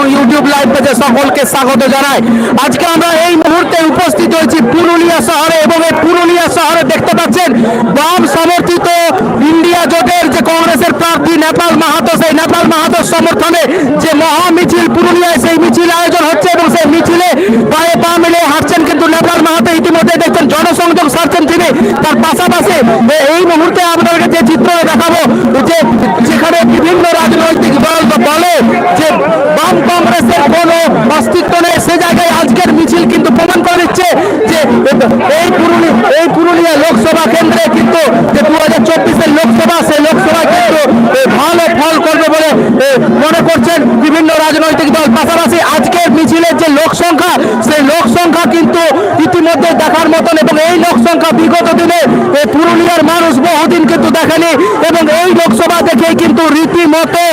এবং YouTube live পেজে সকলকে স্বাগত জানাই। আজকে আমরা এই মুহূর্তে উপস্থিত হয়েছি পুরুলিয়া শহরে এবং এই পুরুলিয়া শহরে দেখতে পাচ্ছেন বাম সমর্থিত ইন্ডিয়া জোটের যে কংগ্রেসের প্রার্থী নেপাল মাহাতো, সেই নেপাল মাহাতোর সমর্থনে যে মহা মিছিল পুরুলিয়ায়, সেই মিছিল আয়োজন হচ্ছে এবং সেই মিছিলে পায়ে পা মিলিয়ে হাঁটছেন কিন্তু নেপাল মাহাতো ইতিমধ্যে দেখছেন জনসংযোগ সারছেন তিনি। তার পাশাপাশি এই মুহূর্তে আপনাদেরকে যে চিত্র দেখাবো, যে যেখানে বিভিন্ন রাজনৈতিক দল বা বলে যে বাম কংগ্রেসের কোনো অস্তিত্ব নেই সে জায়গায় আজকের মিছিল কিন্তু প্রমাণ করে দিচ্ছে যে এই পুরুলিয়া এই পুরুলিয়া লোকসভা কেন্দ্রে কিন্তু যে দু হাজার চব্বিশের লোকসভা, সেই লোকসভা কিন্তু ভালো ফল করবে বলে মনে করছেন বিভিন্ন রাজনৈতিক দল। পাশাপাশি আজকের মিছিলের যে লোক সংখ্যা সেই লোক সংখ্যা কিন্তু ইতিমধ্যে দেখার মতন এবং এই লোক সংখ্যা বিগত দিনে পুরুলিয়ার মানুষ বহুদিন কিন্তু দেখেনি এবং এই লোকসভা দেখেই কিন্তু রীতিমতো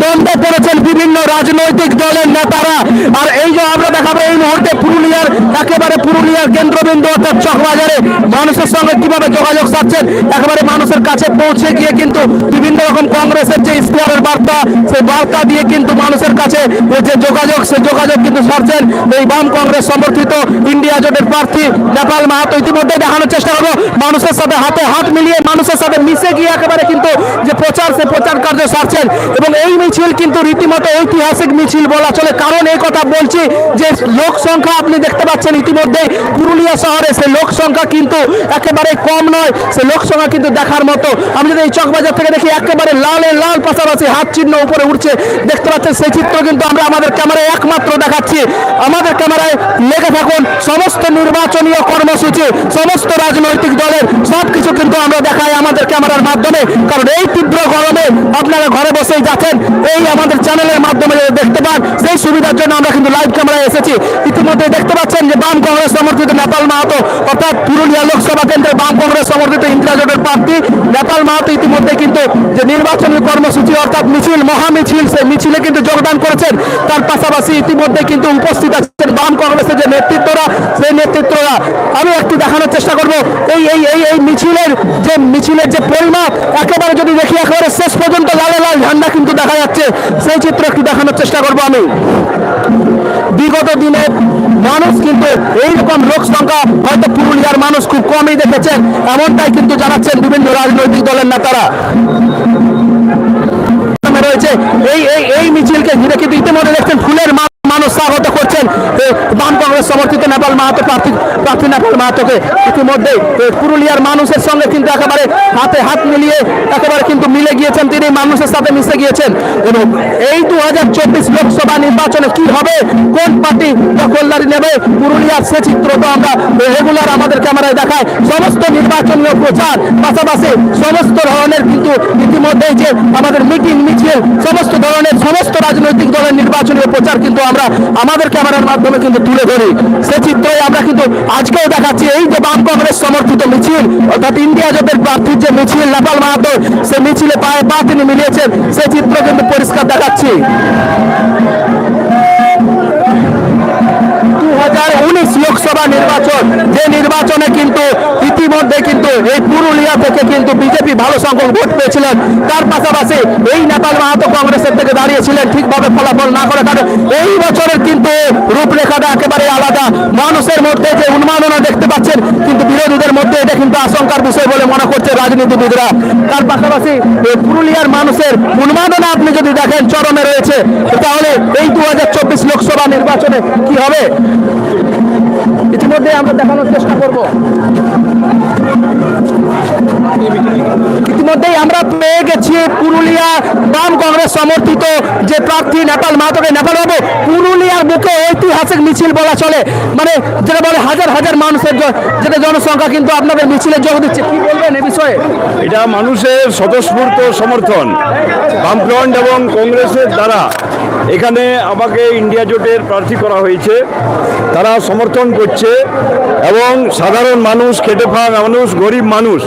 দ্বন্দ্বে পড়েছেন বিভিন্ন রাজনৈতিক দলের নেতারা। আর এই যে আমরা দেখাবো এই মুহূর্তে পুরুলিয়ার, একেবারে পুরুলিয়ার কেন্দ্রবিন্দু অর্থাৎ চকবাজারে মানুষের সঙ্গে কীভাবে যোগাযোগ সারছেন, একেবারে মানুষের কাছে পৌঁছে গিয়ে কিন্তু বিভিন্ন রকম কংগ্রেসের যে ইস্তেহারের বার্তা, সেই বার্তা দিয়ে কিন্তু মানুষের কাছে যে যোগাযোগ সে যোগাযোগ কিন্তু সারছেন। এই বাম কংগ্রেস সমর্থিত ইন্ডিয়া জোটের প্রার্থী নেপাল মাহাতো ইতিমধ্যে দেখানোর চেষ্টা করব। মানুষের সাথে হাতে হাত মিলিয়ে মানুষের সাথে মিশে গিয়ে একেবারে কিন্তু যে প্রচার, সে প্রচার কার্য সারছেন। এবং এই মিছিল কিন্তু রীতিমতো ঐতিহাসিক মিছিল বলা চলে। কারণ এই কথা বলছি যে লোক সংখ্যা আপনি দেখতে পাচ্ছেন ইতিমধ্যে পুরুলিয়া শহরে সে লোক সংখ্যা কিন্তু একেবারে কম নয়। সে লোক সংখ্যা কিন্তু দেখার মতো। আমি যদি এই চকবাজার থেকে দেখি, একেবারে লালে লাল পাশাপাশি হাত চিহ্ন উপরে উঠছে। দেখতে পাচ্ছেন সেই চিত্র কিন্তু আমরা আমাদের ক্যামেরায় একমাত্র দেখাচ্ছি। আমাদের ক্যামেরায় লেগে থাকুন। সমস্ত নির্বাচনীয় কর্মসূচি, সমস্ত রাজনৈতিক দলের সব কিছু কিন্তু আমরা দেখাই আমাদের ক্যামেরার মাধ্যমে। কারণ এই তীব্র গরমে আপনারা ঘরে বসেই যাচ্ছেন, এই আমাদের চ্যানেলের মাধ্যমে দেখতে পান, সেই সুবিধার জন্য আমরা কিন্তু লাইভ ক্যামেরায় এসেছি। ইতিমধ্যে দেখতে পাচ্ছেন যে বাম কংগ্রেস সমর্থিত নেপাল মাহাতো, অর্থাৎ পুরুলিয়া লোকসভা কেন্দ্রে বাম কংগ্রেস সমর্থিত ইন্দিরা জোটের প্রার্থী নেপাল মাহাতো ইতিমধ্যে কিন্তু যে নির্বাচনী কর্মসূচি, অর্থাৎ মিছিল, মহামিছিল, সেই মিছিলে কিন্তু যোগদান করেছেন। তার পাশাপাশি ইতিমধ্যে কিন্তু উপস্থিত আছেন বাম কংগ্রেসের যে নেতৃত্বরা, সেই নেতৃত্বরা আমি একটু দেখানোর চেষ্টা করব। এই এই এই এই মিছিলের যে মিছিলের যে পরিমাপ, একেবারে যদি দেখি একেবারে শেষ পর্যন্ত লাল লাল ঝান্ডা কিন্তু দেখা যাচ্ছে। সেই চিত্র একটু দেখানোর চেষ্টা করব আমি। বিগত দিনে মানুষ কিন্তু এইরকম লোক সংখ্যা, হয়তো পুরুলিয়ার মানুষ খুব কমই দেখেছেন। এমনটাই কিন্তু জানাচ্ছেন বিভিন্ন রাজনৈতিক দলের নেতারা। রয়েছে। এই এই এই মিছিলকে ঘিরে কিন্তু ইতিমধ্যে দেখছেন ফুলের মানুষ স্বাগত করছেন। কংগ্রেস সমর্থিত নেপাল মাহাতো প্রার্থী প্রার্থী নেপাল মাহাতোকে ইতিমধ্যে এ, পুরুলিয়ার মানুষের সঙ্গে কিন্তু একেবারে হাতে হাত মিলিয়ে একেবারে কিন্তু মিলে গিয়েছেন তিনি মানুষের সাথে মিশে গিয়েছেন। এবং এই দু হাজার চব্বিশ লোকসভা নির্বাচনে কি হবে কোন পার্টি দখলদারি নেবে পুরুলিয়ার সে চিত্র তো আমরা রেগুলার আমাদের ক্যামেরায় দেখায়। সমস্ত নির্বাচনীয় প্রচার পাশাপাশি সমস্ত ধরনের কিন্তু ইতিমধ্যেই যে আমাদের মিটিং মিছিল সমস্ত ধরনের সমস্ত রাজনৈতিক দলের নির্বাচনীয় প্রচার কিন্তু আমরা আমাদের ক্যামেরার মাধ্যমে কিন্তু তুলে ধরি। সে চিত্রই আমরা কিন্তু আজকেও দেখাচ্ছি। এই যে বাম কংগ্রেস সমর্থিত মিছিল, অর্থাৎ ইন্ডিয়া জোটের প্রার্থীর যে মিছিল নেপাল মাহাতো সে মিছিলে পায়ে পা তিনি মিলিয়েছেন। সে চিত্র কিন্তু পরিষ্কার দেখাচ্ছি। দু উনিশ লোকসভা নির্বাচন, যে নির্বাচনে কিন্তু ইতিমধ্যে কিন্তু এই পুরুলিয়া থেকে কিন্তু বিজেপি ভালো সংখ্যক ভোট পেয়েছিলেন। তার পাশাপাশি এই নেপাল মাহাতো কংগ্রেসের থেকে দাঁড়িয়েছিলেন, ঠিকভাবে ফলাফল না করে কারণ এই বছরের কিন্তু রূপরেখাটা একেবারে আলাদা। মানুষের মধ্যে যে উন্মাদনা দেখতে পাচ্ছেন, কিন্তু বিরোধীদের মধ্যে এটা কিন্তু আশঙ্কার বিষয় বলে মনে করছে রাজনীতিবিদরা। তার পাশাপাশি পুরুলিয়ার মানুষের উন্মাদনা আপনি যদি দেখেন, চরমে রয়েছে। তাহলে এই দু হাজার চব্বিশ লোকসভা নির্বাচনে কি হবে? ইতিমধ্যে আমরা দেখানোর চেষ্টা করব। ইতিমধ্যেই আমরা পেয়ে গেছি পুরুলিয়া বাম কংগ্রেস সমর্থিত যে প্রার্থী নেপাল মাহাতোকে নেপাল বাবু পুরুলিয়ার বুকে ঐতিহাসিক মিছিল বলা চলে। মানে যেটা বলে হাজার হাজার মানুষের যেটা জনসংখ্যা কিন্তু আপনাদের মিছিলে যোগ দিচ্ছে। কি বলবেন এ বিষয়ে? এটা মানুষের স্বতঃস্ফূর্ত সমর্থন। বামফ্রন্ট এবং কংগ্রেসের দ্বারা এখানে আমাকে ইন্ডিয়া জোটের প্রার্থী করা হয়েছে। তারা সমর্থন করছে এবং সাধারণ মানুষ খেটে খাওয়া মানুষ গরিব মানুষ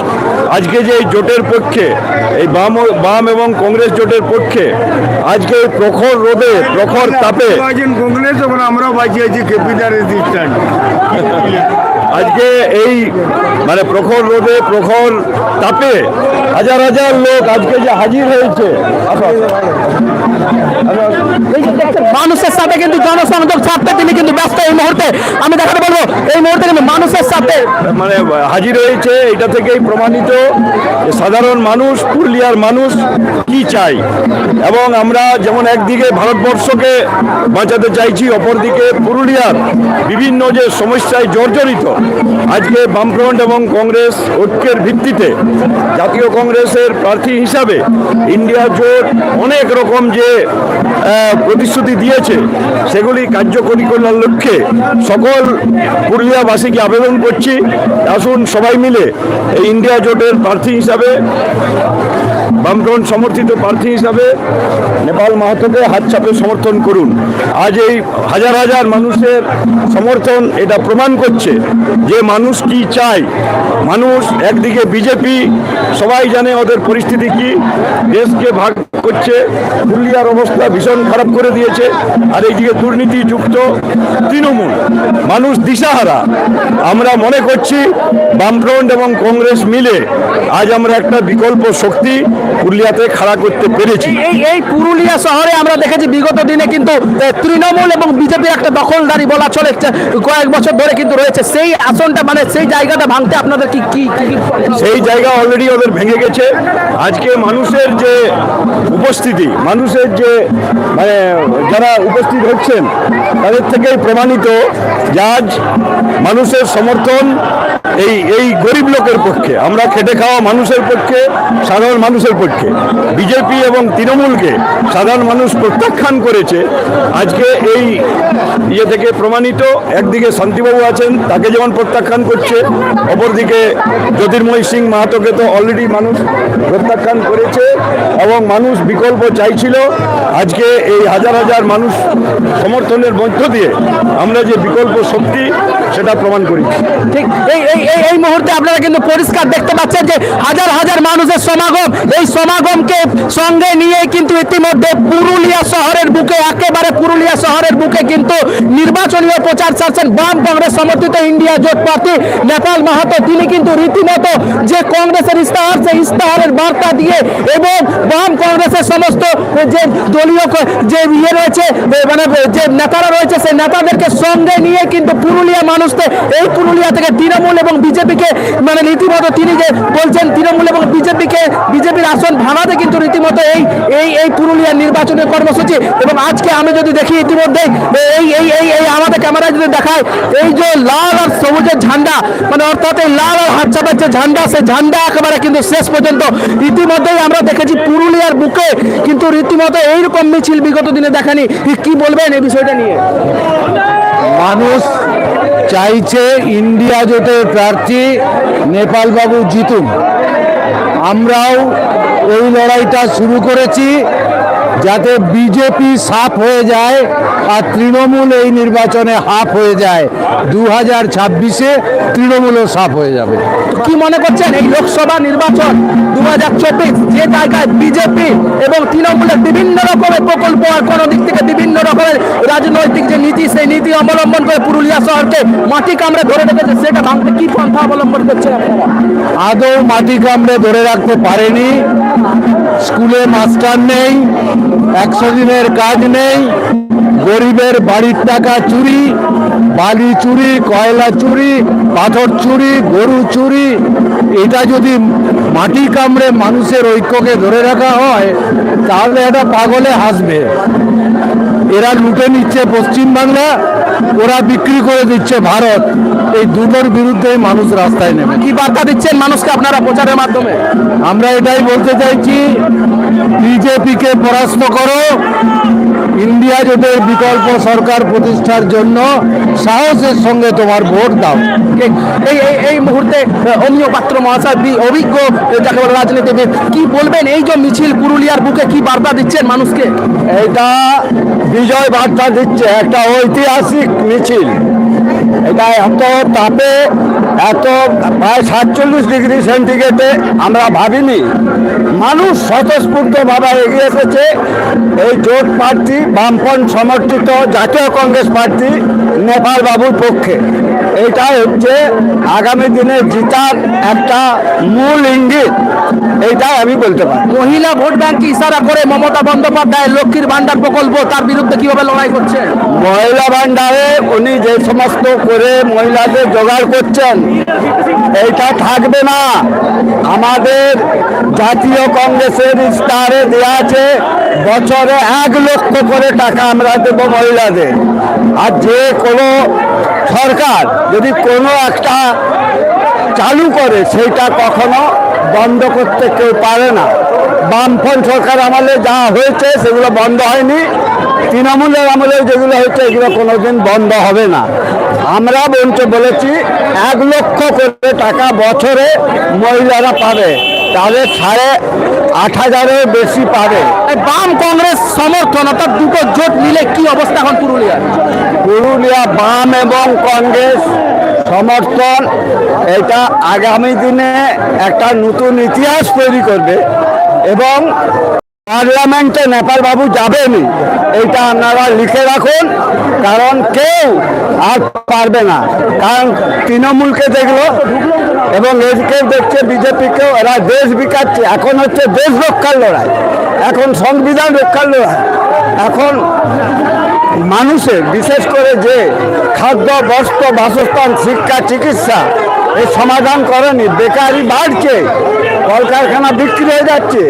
আজকে যে এই জোটের পক্ষে এই বাম বাম এবং কংগ্রেস জোটের পক্ষে আজকে প্রখর রোদে প্রখর তাপে কংগ্রেস এবং আমরাও বাঁচিয়েছি কেপিটার রেজিস্ট্যান্ট আজকে এই মানে প্রখর রোদে প্রখর তাপে হাজার হাজার লোক আজকে যে হাজির হয়েছে। দেখছেন, মানুষের সাথে কিন্তু জনসংযোগ ছাড়তে তিনি কিন্তু ব্যস্ত এই মুহূর্তে। আমি দেখাতে বলব, এই মুহূর্তে কিন্তু মানুষের সাথে মানে হাজির হয়েছে, এটা থেকেই প্রমাণিত সাধারণ মানুষ, পুরুলিয়ার মানুষ কি চাই এবং আমরা যেমন একদিকে ভারতবর্ষকে বাঁচাতে চাইছি, অপরদিকে পুরুলিয়ার বিভিন্ন যে সমস্যায় জর্জরিত, আজকে বামফ্রন্ট এবং কংগ্রেস ঐক্যের ভিত্তিতে জাতীয় কংগ্রেসের প্রার্থী হিসাবে ইন্ডিয়া জোট অনেক রকম যে প্রতিশ্রুতি দিয়েছে সেগুলি কার্যকরী করার লক্ষ্যে সকল পুরুলিয়াবাসীকে আবেদন করছি। আসুন সবাই মিলে এই ইন্ডিয়া জোটের প্রার্থী হিসাবে বামফ্রন্ট সমর্থিত প্রার্থী হিসাবে নেপাল মাহাতোকে হাত চাপে সমর্থন করুন। আজ এই হাজার হাজার মানুষের সমর্থন এটা প্রমাণ করছে যে মানুষ কি চায়। মানুষ একদিকে বিজেপি, সবাই জানে ওদের পরিস্থিতি কি, দেশকে ভাগ করছে, পুরুলিয়ার অবস্থা ভীষণ খারাপ করে দিয়েছে, আর এইদিকে দুর্নীতিযুক্ত তৃণমূল। মানুষ দিশাহারা। আমরা মনে করছি বামফ্রন্ট এবং কংগ্রেস মিলে আজ আমরা একটা বিকল্প শক্তি পুরুলিয়াতে খাড়া করতে পেরেছি। এই এই পুরুলিয়া শহরে আমরা দেখেছি বিগত দিনে কিন্তু তৃণমূল এবং বিজেপির একটা দখলদারি বলা চলে কয়েক বছর ধরে কিন্তু রয়েছে। সেই আসনটা মানে সেই জায়গাটা ভাঙতে আপনাদের কি কি কি কি- সেই জায়গা অলরেডি ওদের ভেঙে গেছে। আজকে মানুষের যে উপস্থিতি মানুষের যে মানে যারা উপস্থিত হচ্ছেন তাদের থেকেই প্রমাণিত যে আজ মানুষের সমর্থন এই এই গরিব লোকের পক্ষে। আমরা খেটে খাওয়া মানুষের পক্ষে সাধারণ মানুষের পক্ষে। বিজেপি এবং তৃণমূলকে সাধারণ মানুষ প্রত্যাখ্যান করেছে। আজকে এই ইয়ে থেকে প্রমাণিত, একদিকে শান্তিবাবু আছেন, তাকে যেমন প্রত্যাখ্যান করছে, অপরদিকে জ্যোতির্ময় সিং মাহাতোকে তো অলরেডি মানুষ প্রত্যাখ্যান করেছে এবং মানুষ বিকল্প চাইছিল। আজকে এই হাজার হাজার মানুষ সমর্থনের মধ্য দিয়ে আমরা যে বিকল্প শক্তি, সেটা প্রমাণ করি ঠিক এই এই মুহূর্তে আপনারা কিন্তু পরিষ্কার দেখতে পাচ্ছেন যে হাজার হাজার মানুষের সমাগম, এই সমাগমকে সঙ্গে নিয়ে কিন্তু ইতিমধ্যে পুরুলিয়া শহরের বুকে, একেবারে পুরুলিয়া শহরের বুকে কিন্তু নির্বাচনীয় প্রচার চাচ্ছেন বাম কংগ্রেস সমর্থিত ইন্ডিয়া জোট প্রার্থী নেপাল মাহাতো, তিনি কিন্তু রীতিমতো যে কংগ্রেসের ইস্তাহার, সেই ইস্তাহারের বার্তা দিয়ে এবং বাম কংগ্রেসের সমস্ত যে দলীয় যে ইয়ে রয়েছে মানে যে নেতারা রয়েছে, সেই নেতাদেরকে সঙ্গে নিয়ে কিন্তু পুরুলিয়া মানুষকে, এই পুরুলিয়া থেকে তৃণমূল এবং বিজেপিকে মানে রীতিমতো তিনি যে বলছেন, তৃণমূল এবং বিজেপিকে, বিজেপির আসন ভাঙাতে কিন্তু রীতিমতো এই এই এই পুরুলিয়ার নির্বাচনী কর্মসূচি। এবং আজকে আমি যদি দেখি ইতিমধ্যে এই এই এই এই আমাদের ক্যামেরায় যদি দেখায়, এই যে লাল আর সবুজের ঝান্ডা মানে অর্থাৎ এই লাল আর হাত যে ঝান্ডা, সেই ঝান্ডা একেবারে কিন্তু শেষ পর্যন্ত। ইতিমধ্যেই আমরা দেখেছি পুরুলিয়ার বুকে কিন্তু রীতিমতো এইরকম মিছিল বিগত দিনে দেখানি। কি বলবেন এই বিষয়টা নিয়ে? মানুষ চাইছে ইন্ডিয়া জোটের প্রার্থী নেপালবাবু জিতুন। আমরাও এই লড়াইটা শুরু করেছি। যাতে বিজেপি সাফ হয়ে যায় আর তৃণমূল এই নির্বাচনে হাফ হয়ে যায়। দু হাজার ছাব্বিশে তৃণমূলও সাফ হয়ে যাবে। কি মনে করছেন এই লোকসভা নির্বাচন দু হাজার চব্বিশ যে জায়গায় বিজেপি এবং তৃণমূলের বিভিন্ন রকমের প্রকল্প আর কোনো দিক থেকে বিভিন্ন রকমের রাজনৈতিক যে নীতি সেই নীতি অবলম্বন করে পুরুলিয়া শহরকে মাটি কামড়ে ধরে রেখেছে সেটা ভাঙতে কি পন্থা অবলম্বন করছে আদৌ মাটি কামড়ে ধরে রাখতে পারেনি স্কুলে মাস্টার নেই একশো দিনের কাজ নেই। গরিবের বাড়ির টাকা চুরি বালি চুরি কয়লা চুরি পাথর চুরি গরু চুরি। এটা যদি মাটি কামড়ে মানুষের ঐক্যকে ধরে রাখা হয় তাহলে এটা পাগলে হাসবে। এরা লুটে নিচ্ছে পশ্চিমবাংলা ওরা বিক্রি করে দিচ্ছে ভারত। এই দুটোর বিরুদ্ধে মানুষ রাস্তায় নেবে কি বার্তা দিচ্ছেন মানুষকে আপনারা প্রচারের মাধ্যমে? আমরা এটাই বলতে চাইছি বিজেপিকে পরাস্ত করো। ইন্ডিয়া জোটের বিকল্প সরকার প্রতিষ্ঠার জন্য সাহসের সঙ্গে তোমার ভোট দাও। এই এই এই মুহূর্তে অমিয় পাত্র মহাশয় অভিজ্ঞ যাকে বলে রাজনীতিবিদ কি বলবেন? এই যে মিছিল পুরুলিয়ার বুকে কি বার্তা দিচ্ছেন মানুষকে? এটা বিজয় বার্তা দিচ্ছে একটা ঐতিহাসিক মিছিল। এটা এত তাপে এত প্রায় সাতচল্লিশ ডিগ্রি সেন্টিগ্রেডে আমরা ভাবিনি। মানুষ স্বতঃস্ফূর্তভাবে এগিয়ে এসেছে। এই জোট প্রার্থী, বামপন্থ সমর্থিত জাতীয় কংগ্রেস প্রার্থী নেপাল বাবুর পক্ষে। এটা হচ্ছে আগামী দিনে জিতার একটা মূল ইঙ্গিত। এইটাই আমি বলতে পারি। মহিলা ভোট ব্যাংক ইশারা করে মমতা বন্দ্যোপাধ্যায় লক্ষ্মীর ভান্ডার প্রকল্প তার বিরুদ্ধে কীভাবে লড়াই করছেন মহিলা ভান্ডারে উনি যে সমস্ত করে মহিলাদের জোগাড় করছেন এইটা থাকবে না। আমাদের জাতীয় কংগ্রেসের ইস্তারে দেওয়া আছে বছরে এক লক্ষ করে টাকা আমরা দেব মহিলাদের। আর যে কোনো সরকার যদি কোনো একটা চালু করে সেইটা কখনো বন্ধ করতে কেউ পারে না। বামফ্রন্ট সরকার আমলে যা হয়েছে সেগুলো বন্ধ হয়নি। তৃণমূলের আমলে যেগুলো হয়েছে এগুলো কোনোদিন বন্ধ হবে না। আমরা বঞ্চ বলেছি এক লক্ষ করে টাকা বছরে মহিলারা পাবে। তাদের সাড়ে আট হাজারের বেশি পাবে। বাম কংগ্রেস সমর্থন অর্থাৎ দুটো জোট মিলে কি অবস্থা এখন পুরুলিয়ার? পুরুলিয়া বাম এবং কংগ্রেস সমর্থন, এটা আগামী দিনে একটা নতুন ইতিহাস তৈরি করবে এবং পার্লামেন্টে নেপাল বাবু যাবেনি এইটা আপনারা লিখে রাখুন, কারণ কেউ আর পারবে না। কারণ তৃণমূলকে দেখল এবং এদিকে দেখছে বিজেপিকেও, এরা দেশ বিকাচ্ছে, এখন হচ্ছে দেশ রক্ষার লড়াই, এখন সংবিধান রক্ষার লড়াই, এখন মানুষের বিশেষ করে যে খাদ্য বস্ত্র বাসস্থান শিক্ষা চিকিৎসা এই সমাধান করেনি বেকারি বাড়ছে কলকারখানা বিক্রি হয়ে যাচ্ছে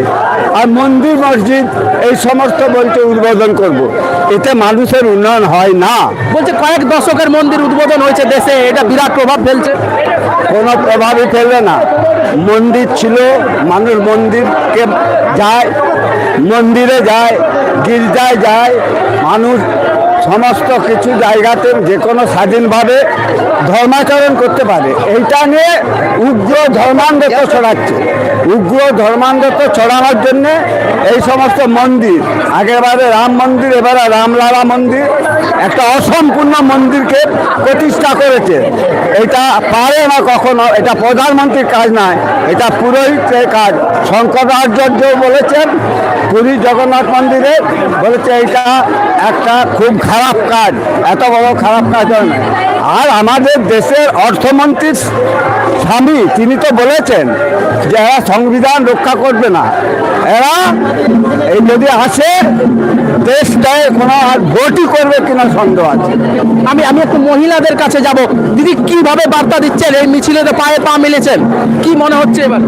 আর মন্দির মসজিদ এই সমস্ত বলছে উদ্বোধন করব। এতে মানুষের উন্নয়ন হয় না। বলছে কয়েক দশকের মন্দির উদ্বোধন হয়েছে দেশে এটা বিরাট প্রভাব ফেলছে। কোনো প্রভাবই ফেলবে না। মন্দির ছিল মানুষ মন্দিরকে যায় মন্দিরে যায় গির্জায় যায় মানুষ সমস্ত কিছু জায়গাতে যে কোনো স্বাধীনভাবে ধর্মাচরণ করতে পারে। এইটা নিয়ে উগ্র ধর্মান্ধত্ব ছড়াচ্ছে। উগ্র ধর্মান্ধত্ব ছড়ানোর জন্যে এই সমস্ত মন্দির আগেরবারে রাম মন্দির, এবারে রামলালা মন্দির, একটা অসম্পূর্ণ মন্দিরকে প্রতিষ্ঠা করেছে। এটা পারে না কখনো, এটা প্রধানমন্ত্রীর কাজ নয়, এটা পুরোহিতের কাজ। শঙ্করাচার্য বলেছেন, পুরী জগন্নাথ মন্দিরে বলেছে, এটা একটা খুব খারাপ কাজ, এত বড় খারাপ কাজ হয় না। আর আমাদের দেশের অর্থমন্ত্রীর স্বামী, তিনি তো বলেছেন যে সংবিধান রক্ষা করবে না। এরা এই যদি আসে দেশটায় কোনো আর ভোটই করবে কিনা সন্দেহ আছে। আমি আমি একটু মহিলাদের কাছে যাব। দিদি কীভাবে বার্তা দিচ্ছেন? এই মিছিলে তো পায়ে পা মিলেছেন। কি মনে হচ্ছে এবার?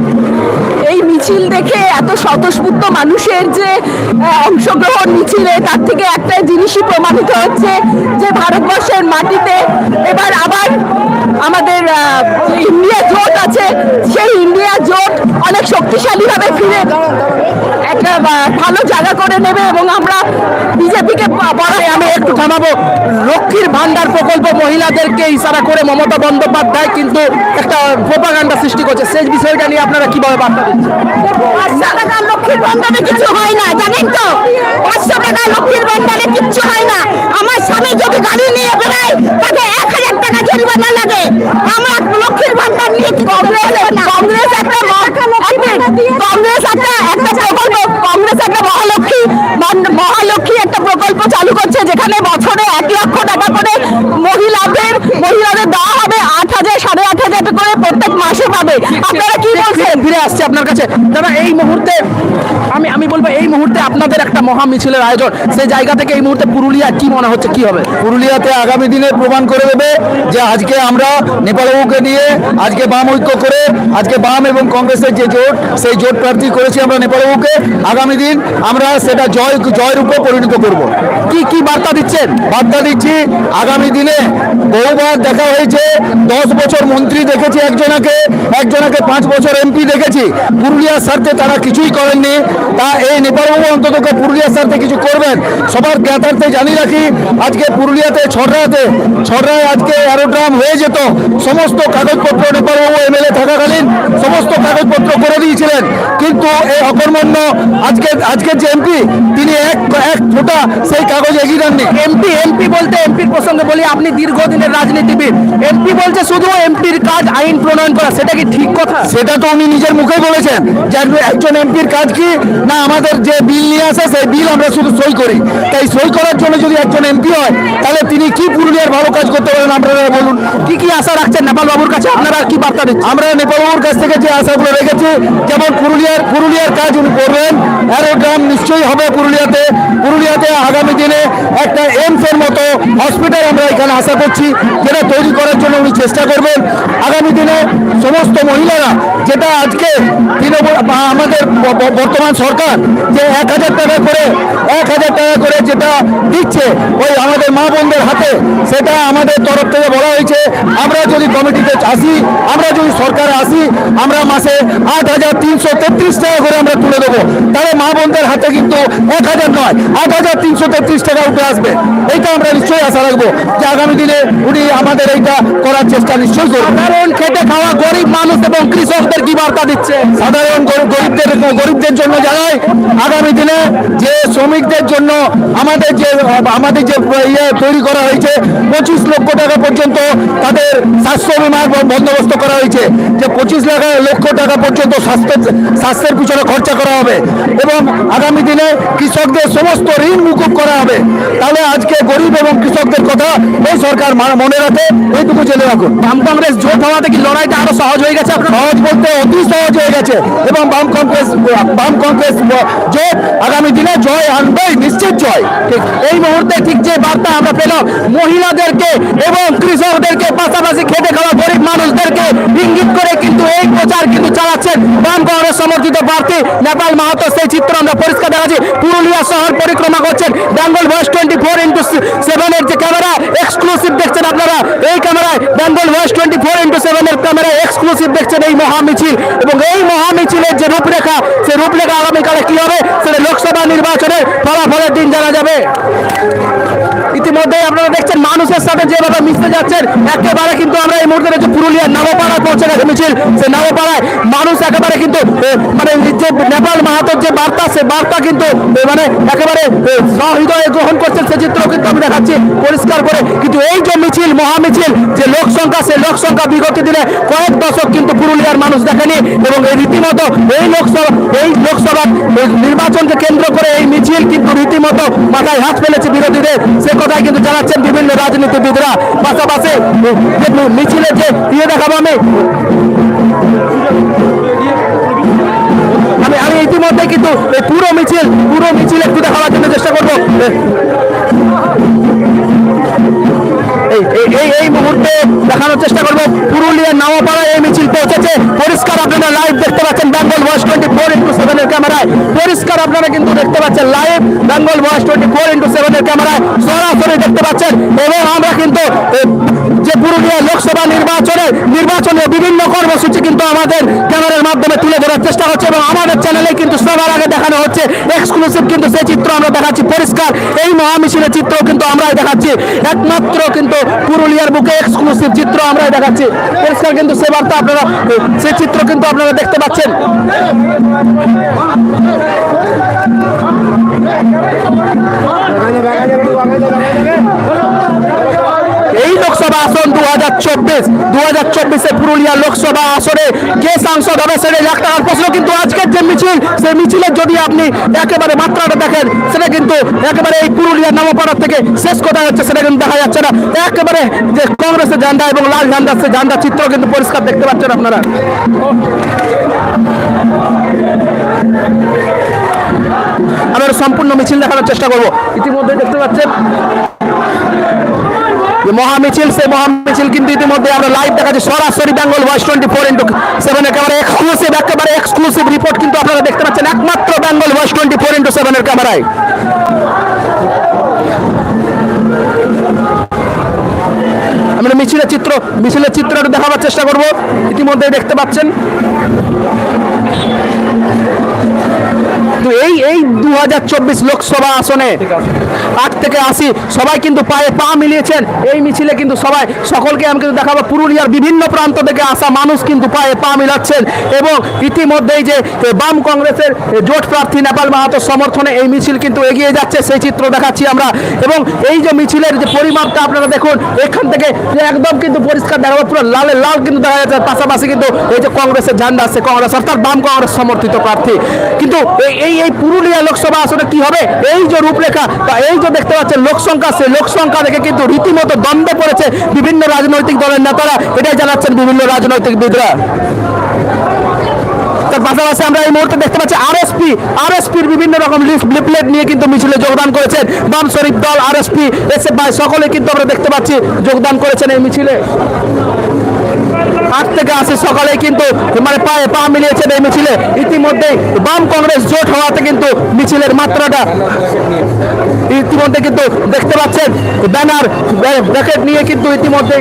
এই মিছিল দেখে এত স্বতঃস্ফূর্ত মানুষের যে অংশগ্রহণ মিছিলে তার থেকে একটা জিনিসই প্রমাণিত হচ্ছে যে ভারতবর্ষের মাটিতে এবার আবার আমাদের ইন্ডিয়া জোট আছে। সেই ইন্ডিয়া জোট অনেক শক্তিশালীভাবে ফিরে ভালো জায়গা করে নেবে এবং আমরা বিজেপিকে আমি একটু থামাবো। লক্ষ্মীর ভান্ডার প্রকল্প মহিলাদেরকে ইশারা করে মমতা বন্দ্যোপাধ্যায় কিন্তু একটা প্রোপাগান্ডা সৃষ্টি করছে। সেই বিষয়টা নিয়ে আপনারা কীভাবে বার্তা দিচ্ছেন লক্ষ্মীর ভান্ডারে কিছু হয় না জানেন তো? পাঁচশো টাকা লক্ষ্মীর ভান্ডারে কিচ্ছু হয় না। আমার স্বামী যদি গাড়ি নিয়ে বেড়ায় তাকে এক হাজার টাকা লাগে। আমার লক্ষ্মীর ভান্ডার নিয়ে কি কংগ্রেস কংগ্রেস একটা কংগ্রেস একটা একটা মহালক্ষ্মী একটা প্রকল্প চালু করছে, যেখানে বছরে এক লক্ষ টাকা করে মহিলাদের মহিলাদের দেওয়া হবে আট হাজার সাড়ে টাকা করে প্রত্যেক মাসে পাবে আপনারা কি বলছেন? ফিরে আসছে আপনার কাছে। দাদা এই মুহূর্তে আমি আমি বলব এই মুহূর্তে আপনাদের একটা মহা মিছিলের আয়োজন। সেই জায়গা থেকে এই মুহূর্তে পুরুলিয়া কি মনে হচ্ছে কি হবে? পুরুলিয়াতে আগামী দিনে প্রমাণ করে দেবে যে আজকে আমরা নেপালবাবুকে নিয়ে আজকে বাম ঐক্য করে আজকে বাম এবং কংগ্রেসের যে জোট সেই জোট প্রার্থী করেছি আমরা নেপালবাবুকে। আগামী দিন আমরা সেটা জয় জয়রূপে পরিণত করব। কি কি বার্তা দিচ্ছেন? বার্তা দিচ্ছি আগামী দিনে বহুবার দেখা হয়েছে দশ বছর মন্ত্রী দেখেছি একজনাকে একজনাকে পাঁচ বছর এমপি দেখেছি। পুরুলিয়ার স্বার্থে তারা কিছুই করেননি। তা এই নেপালবাবু অন্তত পুরুলিয়া পুরুলিয়ার সাথে কিছু করবেন, সবার জ্ঞাতার্থে জানিয়ে রাখি, আজকে পুরুলিয়াতে ছড়াতে, ছড়ায় আজকে অ্যারোড্রাম হয়ে যেত। সমস্ত কাগজপত্র নেপালবাবু এমএলএ থাকাকালীন সমস্ত কাগজপত্র করে দিয়েছিলেন। কিন্তু এই অকর্মণ্য আজকে আজকের যে এমপি তিনি এক এক ফোঁটা সেই কাগজ এগিয়ে দেননি। এমপি এমপি বলতে এমপির প্রসঙ্গে বলি, আপনি দীর্ঘদিনের রাজনীতিবিদ। এমপি বলছে শুধু এমপির কাজ আইন প্রণয়ন করা সেটা কি ঠিক কথা? সেটা তো উনি নিজের মুখেই বলেছেন যে একজন- এমপির কাজ কি? না আমাদের যে বিল নিয়ে আসে সেই বিল আমরা শুধু সই করি। তাই সই করার জন্য যদি একজন এমপি হয় তাহলে তিনি কি পুরুলিয়ার ভালো কাজ করতে পারেন আপনারা বলুন। কি কি আশা রাখছেন নেপাল বাবুর কাছে? আপনারা কি বার্তা দিচ্ছেন? আমরা নেপালবাবুর কাছ থেকে যে আশাগুলো রেখেছি যেমন পুরুলিয়ার পুরুলিয়ার কাজ উনি করবেন। অ্যারোগ্রাম নিশ্চয়ই হবে পুরুলিয়াতে। পুরুলিয়াতে আগামী দিনে একটা এইমসের মতো হসপিটাল আমরা এখানে আশা করছি যেটা তৈরি করার জন্য উনি চেষ্টা করবেন। আগামী দিনে সমস্ত মহিলারা যেটা আজকে আমাদের বর্তমান সরকার যে এক হাজার টাকা করে, এক হাজার টাকা করে যেটা দিচ্ছে ওই আমাদের মা বোনদের হাতে, সেটা আমাদের তরফ থেকে বলা হয়েছে। আমরা যদি কমিটিতে আসি, আমরা যদি সরকারে আসি, আমরা মাসে আট হাজার তিনশো তেত্রিশ টাকা করে আমরা তুলে দেবো। তাহলে মা বোনদের হাতে কিন্তু এক হাজার নয়, আট হাজার তিনশো তেত্রিশ টাকা উঠে আসবে। এইটা আমরা নিশ্চয়ই আশা রাখব যে আগামী দিনে উনি আমাদের এইটা করার চেষ্টা নিশ্চয়ই করবেন। সাধারণ খেটে খাওয়া গরিব মানুষ এবং কৃষকদের কি বার্তা দিচ্ছে? সাধারণ গরিবদের গরিবদের জন্য জানাই আগামী দিনে যে শ্রমিকদের জন্য আমাদের যে আমাদের যে ইয়ে তৈরি করা হয়েছে পঁচিশ লক্ষ টাকা পর্যন্ত তাদের স্বাস্থ্য বিমার বন্দোবস্ত করা হয়েছে। যে পঁচিশ লাখ লক্ষ টাকা পর্যন্ত স্বাস্থ্য স্বাস্থ্যের পিছনে খরচা করা হবে এবং আগামী দিনে কৃষকদের সমস্ত ঋণ মুকুব করা হবে। তাহলে আজকে গরিব এবং কৃষকদের কথা এই সরকার মনে রাখে। এইটুকু জেনে রাখুন। বাম কংগ্রেস এবং মহিলাদেরকে এবং কৃষকদেরকে, পাশাপাশি খেটে খাওয়া গরিব মানুষদেরকে ইঙ্গিত করে কিন্তু এই প্রচার কিন্তু চালাচ্ছেন বাম কংগ্রেস সমর্থিত প্রার্থী নেপাল মাহাতো। সেই চিত্র আমরা পরিষ্কার দেখাচ্ছি। পুরুলিয়া শহর পরিক্রমা করছেন Bengal Voice twenty four into সেভেনের যে ক্যামেরা এক্সক্লুসিভ দেখছেন আপনারা। এই ক্যামেরায় Bengal Voice twenty four into সেভেনের ক্যামেরা এক্সক্লুসিভ দেখছেন এই মহামিছিল। এবং এই মহামিছিলের যে রূপরেখা, সেই রূপরেখা আগামীকালে কি হবে? সেটা লোকসভা নির্বাচনের ফলাফলের দিন জানা যাবে। ইতিমধ্যে আপনারা দেখছেন, মানুষের সাথে যেভাবে মিশতে যাচ্ছেন, একেবারে কিন্তু আমরা এই মুহূর্তে দেখছি পুরুলিয়ার নবপাড়ায় পৌঁছে গেছে মিছিল। সে নবপাড়ায় মানুষ একেবারে কিন্তু মানে যে নেপাল মাহাতোর যে বার্তা, সে বার্তা কিন্তু মানে একেবারে সহৃদয়ে গ্রহণ করছেন সে চিত্র কিন্তু আমি দেখাচ্ছি পরিষ্কার করে। কিন্তু এই যে মিছিল, মহামিছিল, যে লোক সংখ্যা সে লোক সংখ্যা বিগত দিনে কয়েক দশক কিন্তু পুরুলিয়ার মানুষ দেখেনি এবং এই রীতিমতো এই লোকসভা এই লোকসভা নির্বাচনকে কেন্দ্র করে এই মিছিল কিন্তু রীতিমতো মাথায় হাত ফেলেছে বিরোধীদের। সে কথাই কিন্তু জানাচ্ছেন বিভিন্ন রাজনীতিবিদরা। পাশাপাশি মিছিলের যে ইয়ে দেখাবো আমি। আমি আমি ইতিমধ্যে কিন্তু পুরো মিছিল পুরো মিছিল একটু দেখাবার জন্য চেষ্টা করব। এই, এই- মুহূর্তে দেখানোর চেষ্টা করব। পুরুলিয়ার নাওয়াপাড়ায় এই মিছিল পৌঁছেছে। পরিষ্কার আপনারা লাইভ দেখতে পাচ্ছেন Bengal Voice twenty four into সেভেনের ক্যামেরায়। পরিষ্কার আপনারা কিন্তু দেখতে পাচ্ছেন live Bengal Voice twenty four into সেভেনের ক্যামেরায়। সরাসরি দেখতে পাচ্ছেন এবং আমরা কিন্তু যে পুরুলিয়া লোকসভা নির্বাচনে নির্বাচনে বিভিন্ন কর্মসূচি কিন্তু আমাদের ক্যামেরার মাধ্যমে তুলে ধরার চেষ্টা হচ্ছে এবং আমাদের চ্যানেলে কিন্তু সবার আগে দেখানো হচ্ছে। এক্সক্লুসিভ কিন্তু সেই চিত্র আমরা দেখাচ্ছি। পরিষ্কার এই মহামিছিলের চিত্র কিন্তু আমরাই দেখাচ্ছি। একমাত্র কিন্তু পুরুলিয়ার বুকে এক্সক্লুসিভ চিত্র আমরা দেখাচ্ছি। পরিষ্কার কিন্তু সে বার্তা আপনারা, সে চিত্র কিন্তু আপনারা দেখতে পাচ্ছেন। এই লোকসভা আসন দু হাজার চব্বিশ। দু হাজার চব্বিশে পুরুলিয়া লোকসভা আসনে কে সাংসদ হবে সেটা লাখ টাকার প্রশ্ন, কিন্তু আজকের যে মিছিল, সেই মিছিলের যদি আপনি একেবারে মাত্রাটা দেখেন, সেটা কিন্তু একেবারে এই পুরুলিয়ার নামপাড়ার থেকে শেষ কোথায় হচ্ছে সেটা কিন্তু দেখা যাচ্ছে না। একেবারে যে কংগ্রেসের ঝান্ডা এবং লাল ঝান্ডা, সে ঝান্ডা চিত্র কিন্তু পরিষ্কার দেখতে পাচ্ছেন আপনারা। আমরা সম্পূর্ণ মিছিল দেখানোর চেষ্টা করব। ইতিমধ্যে দেখতে পাচ্ছেন মহামিছিল, সেই মহামিছিল কিন্তু ইতিমধ্যে আমরা লাইভ দেখাচ্ছি। সরাসরি Bengal Voice twenty four into seven একেবারে এক্সক্লুসিভ একেবারে এক্সক্লুসিভ রিপোর্ট কিন্তু আপনারা দেখতে পাচ্ছেন। একমাত্র Bengal Voice twenty four into সেভেনের ক্যামেরায় আমরা মিছিলের চিত্র মিছিলের চিত্র একটু দেখাবার চেষ্টা করব। ইতিমধ্যে দেখতে পাচ্ছেন। এই এই দু হাজার চব্বিশ লোকসভা আসনে আট থেকে আশি সবাই কিন্তু পায়ে পা মিলিয়েছেন। এই মিছিলে কিন্তু সবাই সকলকে আমি কিন্তু দেখাবো। পুরুলিয়ার বিভিন্ন প্রান্ত থেকে আসা মানুষ কিন্তু পায়ে পা মিলাচ্ছেন এবং ইতিমধ্যেই যে বাম কংগ্রেসের জোট প্রার্থী নেপাল মাহাতোর সমর্থনে এই মিছিল কিন্তু এগিয়ে যাচ্ছে, সেই চিত্র দেখাচ্ছি আমরা। এবং এই যে মিছিলের যে পরিমাপটা আপনারা দেখুন, এখান থেকে একদম কিন্তু পরিষ্কার দেখাবো, পুরো লালে লাল কিন্তু দেখা যাচ্ছে, পাশাপাশি কিন্তু এই যে কংগ্রেসের ঝান্ডা আছে, কংগ্রেস অর্থাৎ বাম কংগ্রেস সমর্থিত প্রার্থী। কিন্তু এই এই এই পুরুলিয়া লোকসভা আসনে কি হবে? এই যে রূপরেখা বা এই যে দেখতে পাচ্ছেন লোক সংখ্যা সেই লোক দেখে কিন্তু রীতিমতো দ্বন্দ্বে পড়েছে বিভিন্ন রাজনৈতিক দলের নেতারা। এটাই জানাচ্ছেন বিভিন্ন রাজনৈতিক বিদরা। তার পাশাপাশি আমরা এই মুহূর্তে দেখতে পাচ্ছি আরএসপি। আরএসপির বিভিন্ন রকম লিফলেট নিয়ে কিন্তু মিছিলে যোগদান করেছেন। বাম শরীফ দল, আরএসপি এসএফ ভাই সকলে কিন্তু আমরা দেখতে পাচ্ছি যোগদান করেছেন এই মিছিলে। আট থেকে আসে সকালে কিন্তু মানে পায়ে পা মিলিয়েছে এই মিছিলে। ইতিমধ্যেই বাম কংগ্রেস জোট হওয়াতে কিন্তু মিছিলের মাত্রাটা ইতিমধ্যে কিন্তু দেখতে পাচ্ছেন। ব্যানার ব্র্যাকেট নিয়ে কিন্তু ইতিমধ্যে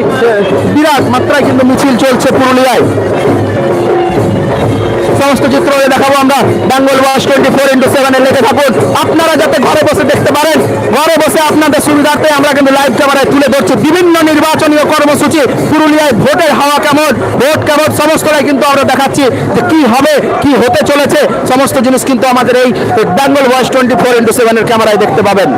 বিরাট মাত্রায় কিন্তু মিছিল চলছে পুরুলিয়ায়। সমস্ত চিত্র দেখাবো আমরা। Bengal Voice twenty four into সেভেনে লেগে থাকুন। আপনারা যাতে ঘরে বসে দেখতে পারেন, ঘরে বসে আপনাদের সুবিধার্থে আমরা কিন্তু লাইভ ক্যামেরায় তুলে ধরছি। বিভিন্ন নির্বাচনীয় কর্মসূচি, পুরুলিয়ায় ভোটের হাওয়া কেমন, ভোট কেমন, সমস্তটাই কিন্তু আমরা দেখাচ্ছি যে কি হবে, কি হতে চলেছে। সমস্ত জিনিস কিন্তু আমাদের এই Bengal Voice twenty four into সেভেনের ক্যামেরায় দেখতে পাবেন।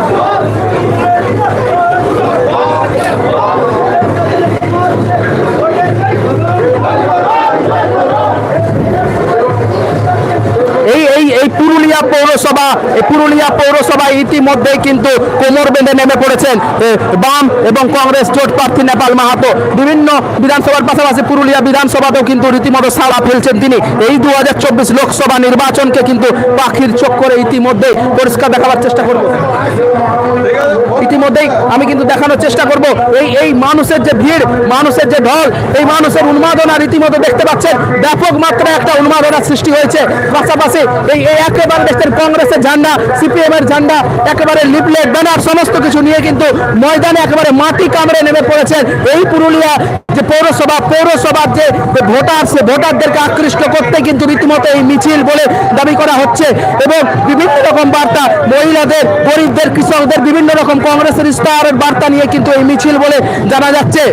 পুরুলিয়া পৌরসভা পুরুলিয়া পৌরসভা ইতিমধ্যেই কিন্তু কোমর বেঁধে নেমে পড়েছেন বাম এবং কংগ্রেস জোট প্রার্থী নেপাল মাহাতো। বিভিন্ন বিধানসভার পাশাপাশি পুরুলিয়া বিধানসভাতেও কিন্তু রীতিমতো সাড়া ফেলছেন তিনি। এই দু হাজার চব্বিশ লোকসভা নির্বাচনকে কিন্তু পাখির চোখ করে ইতিমধ্যেই পরিষ্কার দেখাবার চেষ্টা করব। ইতিমধ্যেই আমি কিন্তু দেখানোর চেষ্টা করব। এই এই মানুষের যে ভিড়, মানুষের যে ঢল, এই মানুষের উন্মাদনা রীতিমতো দেখতে পাচ্ছেন। ব্যাপক মাত্রায় একটা উন্মাদনার সৃষ্টি হয়েছে। পাশাপাশি এই এই একেবারে দেখছেন কংগ্রেসের ঝান্ডা সিপিএম এর ঝান্ডা, একেবারে লিপলেট ব্যানার, সমস্ত কিছু নিয়ে কিন্তু ময়দানে একেবারে মাটি কামড়ে নেমে পড়েছেন এই পুরুলিয়া যে পৌরসভা, পৌরসভার যে ভোটার সে ভোটারদেরকে আকৃষ্ট করতে কিন্তু রীতিমতো এই মিছিল বলে দাবি করা হচ্ছে এবং বিভিন্ন রকম বার্তা, মহিলাদের, গরিবদের, কৃষকদের, বিভিন্ন রকম কংগ্রেসের ইস্তাহারের বার্তা নিয়ে কিন্তু এই মিছিল বলে জানা যাচ্ছে।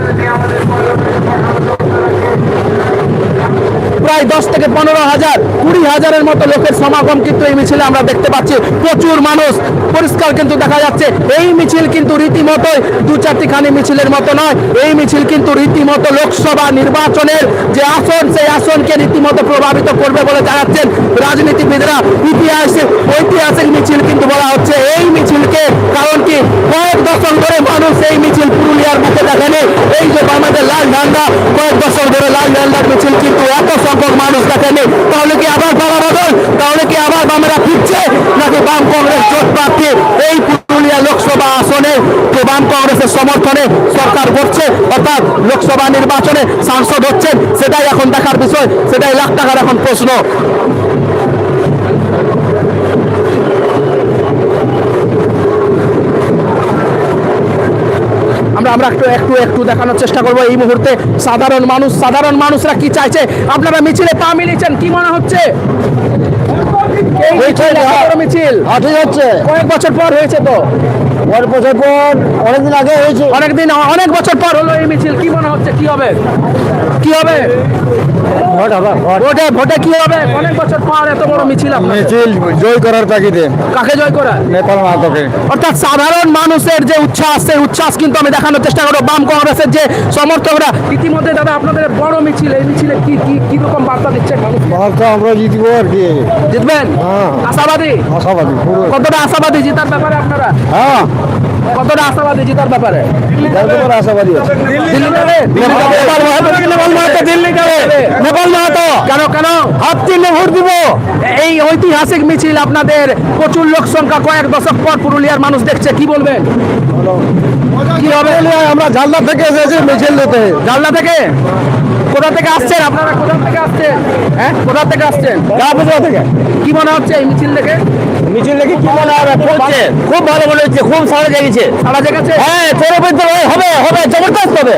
প্রায় দশ থেকে পনেরো হাজার, কুড়ি হাজারের মতো লোকের সমাগম কিন্তু এই মিছিলে আমরা দেখতে পাচ্ছি। প্রচুর মানুষ, পরিষ্কার কিন্তু দেখা যাচ্ছে, এই মিছিল কিন্তু রীতিমতোই দু চারটি খানি মিছিলের মতো নয়, এই মিছিল কিন্তু রীতিমতো লোকসভা নির্বাচনের যে আসন, সেই আসনকে রীতিমতো প্রভাবিত করবে বলে জানাচ্ছেন রাজনীতিবিদরা। ইতিহাসে ঐতিহাসিক মিছিল কিন্তু বলা হচ্ছে, এই মিছিলকে, কারণ কি, কয়েক দশক ধরে মানুষ এই মিছিল পুরুলিয়ার বুকে দেখেনি। এই যে আমাদের লাল ঝান্ডা, কয়েক দশক ধরে লাল ঝান্ডার মিছিল কিন্তু এত সংখ্যক মানুষ দেখেনি তাহলে কি আবার পালা বদল তাহলে কি আবার বামেরা ফিরছে নাকি বাম কংগ্রেস জোট প্রার্থী এই পুরুলিয়া লোকসভা আসনে যে বাম কংগ্রেসের সমর্থনে সরকার করছে অর্থাৎ নির্বাচনে সাংসদ হচ্ছেন সেটাই এখন দেখার বিষয় সেটাই লাখ টাকার এখন প্রশ্ন। আমরা আমরা একটু একটু একটু দেখানোর চেষ্টা করব এই মুহূর্তে। সাধারণ মানুষ সাধারণ মানুষরা কি চাইছে? আপনারা মিছিলে পা মিলিয়েছেন কি মনে মিছিল হচ্ছে। কয়েক বছর পর হয়েছে তো। পরের বছর পর অনেকদিন আগে হয়েছে। অনেকদিন, অনেক বছর পর হলো এই মিছিল, কি মনে হচ্ছে, কি হবে? কি হবে? ভোট হবে ভোটে। ভোটে কি হবে? অনেক বছর পর এত বড় মিছিল। মিছিল জয় করার তাগিদে। কাকে জয় করা? নেপাল মাহাতোকে। অর্থাৎ সাধারণ মানুষের যে উচ্ছ্বাস সেই উচ্ছ্বাস কিন্তু আমি দেখানোর চেষ্টা করব বাম কংগ্রেসের যে সমর্থকরা। ইতিমধ্যে দাদা আপনাদের বড় মিছিল এই মিছিলে কি কি কি রকম বার্তা দিচ্ছেন মানুষ? বার্তা আমরা জিতবো আর কি। জিতবেন? হ্যাঁ। আশাবাদী? আশাবাদী কতটা আশাবাদী জেতার ব্যাপারে আপনারা? হ্যাঁ। কতটা আশাবাদী জেতার ব্যাপারে? একদম আশাবাদী আছে। দিল্লি যাবে? নেপাল মাহাতো কেন কেন? হাত চিহ্নে ভোট দিব। এই ঐতিহাসিক মিছিল আপনাদের প্রচুর লোক সংখ্যা কয়েক দশক পর পুরুলিয়ার মানুষ দেখছে। কি বলবেন? কি হবে? আমরা ঝালদা থেকে এসেছি মিছিল দিতে জানলা থেকে? কোথা থেকে আসছেন আপনারা? কোথা থেকে আসছেন? হ্যাঁ কোথা থেকে আসছেন? কাপুজা থেকে। কি মনে হচ্ছে এই মিছিল দেখে? মিছিল দেখে কি মনে হবে? চলছে খুব ভালো মনে হচ্ছে খুব সারা জেগেছে। সারা জেগেছে? হ্যাঁ চরমপন্থী হবে হবে জবরদস্ত হবে।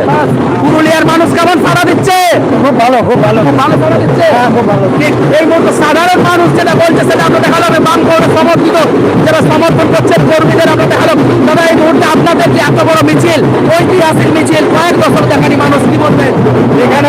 পুরুলিয়ার মানুষ কেমন সারা দিচ্ছে? খুব ভালো খুব ভালো। খুব ভালো সারা দিচ্ছে? হ্যাঁ খুব ভালো। ঠিক এই মুহূর্তে সাধারণ মানুষ যেটা বলছে সেটা আমরা দেখালাম বাম কংগ্রেস সমর্থিত যারা সমর্থন করছেন কর্মীদের আমরা দেখালাম। দাদা এই মুহূর্তে আপনাদের যে এত বড় মিছিল ঐতিহাসিক মিছিল কয়েক বছর দেখানি মানুষ কি বলবেন এখানে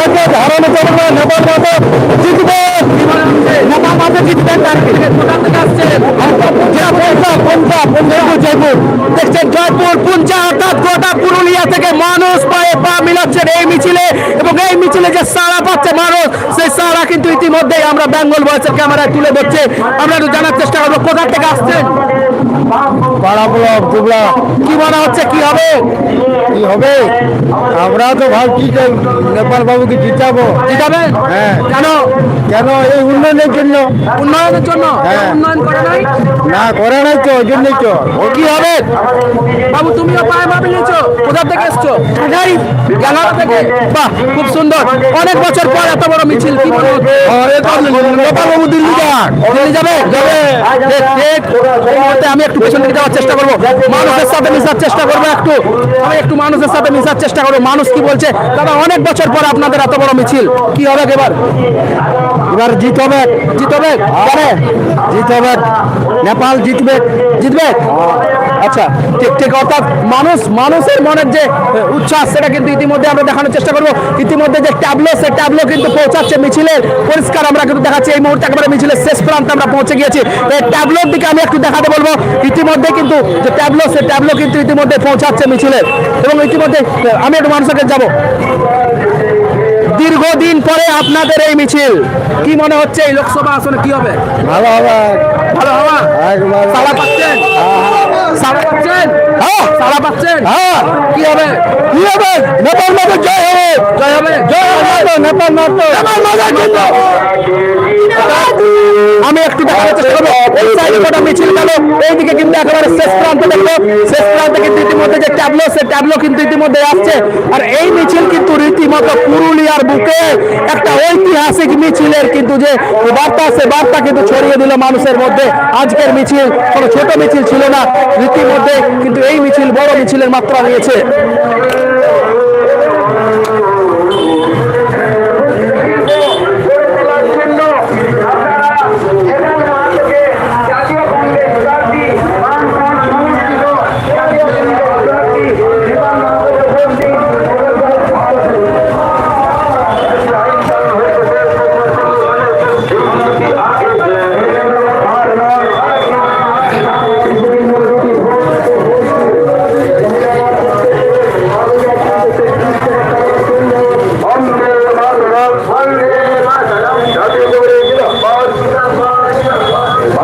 পরাজিত করেছেন তাদের কোনো পরাজয় হারানো যাবে না জিতবে নেপাল মাতা জয়পুর দেখছেন জয়পুর পুঞ্চা অর্থাৎ গোটা পুরুলিয়া থেকে মানুষ পায়ে পা মিলাচ্ছেন এই মিছিলে এবং এই মিছিলে যে সাড়া পাচ্ছে মানুষ সেই সাড়া কিন্তু ইতিমধ্যেই আমরা বেঙ্গল ভয়েসের ক্যামেরায় তুলে ধরছে। আমরা একটু জানার চেষ্টা করব কোথা থেকে আসছেন? কি মনে হচ্ছে কি হবে? কি হবে? আমরা তো ভাবছি যে নেপাল বাবুকে জিতাবো? জিতাবেন? হ্যাঁ। কেন? কেন? এই উন্নয়নের জন্য। উন্নয়নের জন্য? হ্যাঁ। উন্নয়ন করে নাই? না করে নাই তো ওই জন্যই তো। ও কি হবে? বাবু তুমিও পায়ে পা মিলিয়েছো কোথা থেকে এসছো? ঢাকাই গেলারা থেকে। বাহ খুব সুন্দর। অনেক বছর পর এত বড় মিছিল কি মনে হচ্ছে বাবু দিল্লি যাক। দিল্লি যাবে? যাবে। আমি একটু পেছন দিকে যাওয়ার চেষ্টা করব। মানুষের সাথে মিশার চেষ্টা করব একটু। আমি একটু মানুষের সাথে মিশার চেষ্টা করব। মানুষ কি বলছে? দাদা অনেক বছর পর আপনাদের এত বড় মিছিল। কি হবে এবার? এবার জিত হবে জিত হবে জিত হবে নেপাল জিতবে। জিতবে? আচ্ছা ঠিক ঠিক, অর্থাৎ মানুষ, মানুষের মনের যে উচ্ছ্বাস, সেটা কিন্তু ইতিমধ্যে আমরা দেখানোর চেষ্টা করব। ইতিমধ্যে যে ট্যাবলো সে ট্যাবলো কিন্তু পৌঁছাচ্ছে মিছিলের পরিষ্কার আমরা কিন্তু দেখাচ্ছি। এই মুহূর্তে একেবারে মিছিলের শেষ প্রান্তে আমরা পৌঁছে গিয়েছি। এই ট্যাবলোর দিকে আমি একটু দেখাতে বলব। ইতিমধ্যে কিন্তু যে ট্যাবলো, সেই ট্যাবলো কিন্তু ইতিমধ্যে পৌঁছাচ্ছে মিছিলের। এবং ইতিমধ্যে আমি একটু মানুষের যাব। দীর্ঘদিন পরে আপনাদের এই মিছিল। কি মনে হচ্ছে এই লোকসভা আসনে কি হবে? ভালো হবে। ভালো হওয়া সালা পাচ্ছেন? সালা পাচ্ছেন? সালা পাচ্ছেন? হ্যাঁ। কি হবে? কি হবে? নেপাল মাতা জয় হবে। জয় হবে। জয় হবে। নেপাল মাতা নেপাল মাতা জিতবে আমি একটু দেখানোর চেষ্টা করব। এই সাইডে মিছিল গেল। এইদিকে কিন্তু একেবারে শেষ প্রান্ত দেখব শেষ প্রান্তে কিন্তু ইতিমধ্যে যে ট্যাবলো সে ট্যাবলো কিন্তু ইতিমধ্যে আসছে। আর এই মিছিল কিন্তু রীতিমতো পুরুলিয়ার বুকে একটা ঐতিহাসিক মিছিলের কিন্তু যে বার্তা সে বার্তা কিন্তু ছড়িয়ে দিল মানুষের মধ্যে। আজকের মিছিল কোনো ছোট মিছিল ছিল না। রীতিমধ্যে কিন্তু এই মিছিল বড় মিছিলের মাত্রা নিয়েছে।